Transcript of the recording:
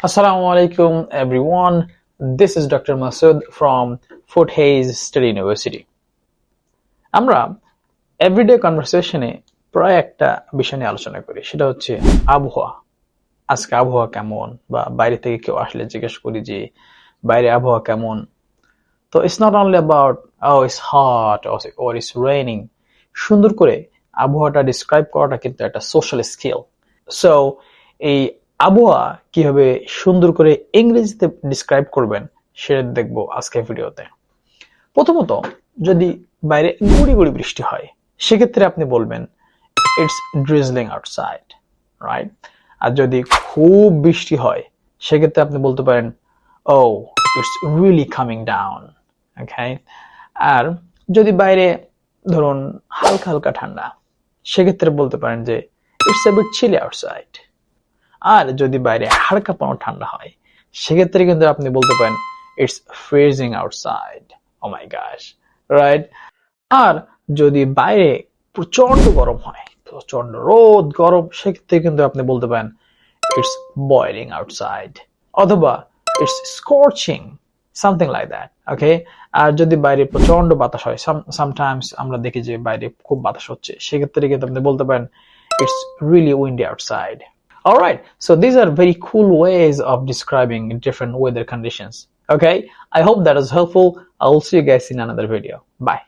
Assalamu alaikum, everyone. This is Dr. Masood from Fort Hayes State University. আমরা everyday কনভারসেশনে প্রায় একটা বিষয় নিয়ে আলোচনা করি সেটা হচ্ছে আবহাওয়া আজকে আবহাওয়া কেমন বা বাইরে থেকে কেউ আসলে জিজ্ঞেস করি যে, বাইরে আবহাওয়া কেমন তো it's not only about oh it's hot or it's raining সুন্দর করে আবহাওয়াটা ডিসক্রাইব করাটা কিন্তু একটা সোশ্যাল স্কিল সো এই আবহাওয়া কীভাবে সুন্দর করে ইংরেজিতে ডিসক্রাইব করবেন সেটা দেখব আজকের ভিডিওতে। প্রথমত, যদি বাইরে গুড়ি গুড়ি বৃষ্টি হয়, সেক্ষেত্রে আপনি বলবেন ইটস ড্রিজলিং আউটসাইড রাইট আর যদি খুব বৃষ্টি হয়, সেক্ষেত্রে আপনি বলতে পারেন ও it's really coming down okay আর যদি বাইরে, ধরুন, হালকা হালকা ঠান্ডা, সেক্ষেত্রে বলতে পারেন যে it's a bit chilly outside আর যদি বাইরে হালকা পানো ঠান্ডা হয়, সেক্ষেত্রে কিন্তু আপনি বলতে পারেন it's freezing outside oh my gosh right আর যদি বাইরে প্রচণ্ড গরম হয় প্রচণ্ড রোদ, গরম, সেক্ষেত্রে কিন্তু আপনি বলতে পারেন ইটস বয়লিং আউটসাইড অথবা it's scorching something like that okay আর যদি বাইরে প্রচণ্ড বাতাস হয় সামটাইমস আমরা দেখি যে বাইরে খুব বাতাস হচ্ছে, সেক্ষেত্রে কিন্তু আপনি বলতে পারেন it's really windy outside. All right, so these are very cool ways of describing different weather conditions. Okay, I hope that was helpful. I will see you guys in another video. Bye.